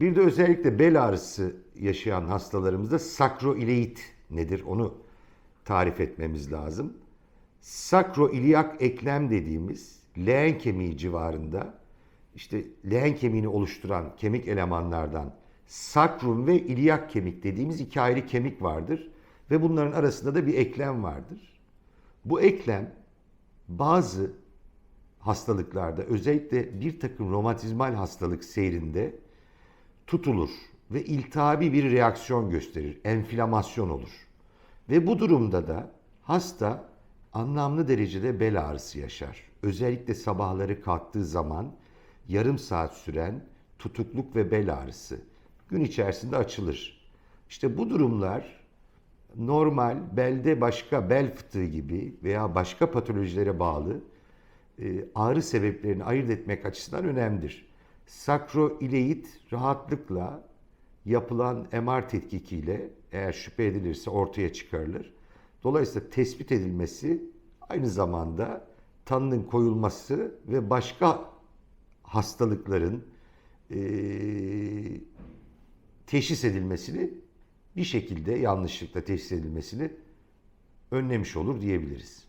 Bir de özellikle bel ağrısı yaşayan hastalarımızda sakroileit nedir onu tarif etmemiz lazım. Sakroiliyak eklem dediğimiz leğen kemiği civarında işte leğen kemiğini oluşturan kemik elemanlardan sakrum ve iliyak kemik dediğimiz iki ayrı kemik vardır ve bunların arasında da bir eklem vardır. Bu eklem bazı hastalıklarda özellikle bir takım romatizmal hastalık seyrinde tutulur ve iltihabi bir reaksiyon gösterir, enflamasyon olur. Ve bu durumda da hasta anlamlı derecede bel ağrısı yaşar. Özellikle sabahları kalktığı zaman yarım saat süren tutukluk ve bel ağrısı gün içerisinde açılır. İşte bu durumlar normal belde başka bel fıtığı gibi veya başka patolojilere bağlı e, ağrı sebeplerini ayırt etmek açısından önemlidir. Sakroileit rahatlıkla yapılan MR tetkikiyle eğer şüphe edilirse ortaya çıkarılır. Dolayısıyla tespit edilmesi aynı zamanda tanının koyulması ve başka hastalıkların e, teşhis edilmesini bir şekilde yanlışlıkla teşhis edilmesini önlemiş olur diyebiliriz.